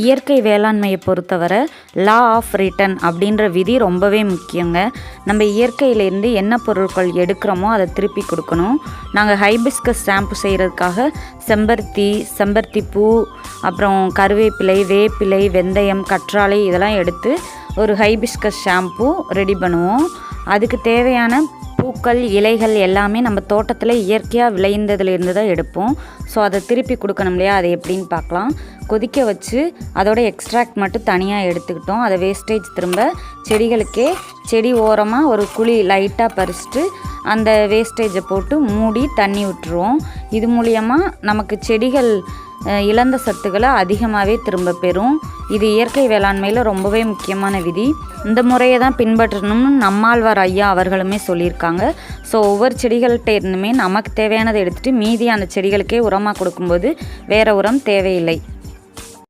இயற்கை வேளாண்மையை பொறுத்தவரை லா ஆஃப் ரிட்டர்ன் அப்படின்ற விதி ரொம்பவே முக்கியங்க. நம்ம இயற்கையிலேருந்து என்ன பொருட்கள் எடுக்கிறோமோ அதை திருப்பி கொடுக்கணும். நாங்கள் ஹைபிஸ்கஸ் ஷாம்பு செய்கிறதுக்காக செம்பருத்தி செம்பருத்தி பூ அப்புறம் கருவேப்பிலை வேப்பிலை வெந்தயம் கற்றாழை இதெல்லாம் எடுத்து ஒரு ஹைபிஸ்கஸ் ஷாம்பு ரெடி பண்ணுவோம். அதுக்கு தேவையான பூக்கள் இலைகள் எல்லாமே நம்ம தோட்டத்தில் இயற்கையாக விளைந்ததுலேருந்து தான் எடுப்போம். ஸோ அதை திருப்பி கொடுக்கணும் இல்லையா? அது எப்படின்னு பார்க்கலாம். கொதிக்க வச்சு அதோட எக்ஸ்ட்ராக்ட் மட்டும் தனியாக எடுத்துக்கிட்டோம். அதை வேஸ்டேஜ் திரும்ப செடிகளுக்கே செடி ஓரமாக ஒரு குழி லைட்டாக பறிச்சுட்டு அந்த வேஸ்டேஜை போட்டு மூடி தண்ணி விட்டுருவோம். இது மூலியமாக நமக்கு செடிகள் இழந்த சத்துக்களை அதிகமாகவே திரும்ப பெறும். இது இயற்கை வேளாண்மையில் ரொம்பவே முக்கியமான விதி. இந்த முறையை தான் பின்பற்றணும்னு நம்மாழ்வார் ஐயா அவர்களுமே சொல்லியிருக்காங்க. ஸோ ஒவ்வொரு செடிகள்கிட்ட இருந்துமே நமக்கு தேவையானதை எடுத்துகிட்டு மீதி அந்த செடிகளுக்கே உரமாக கொடுக்கும்போது வேறு உரம் தேவையில்லை.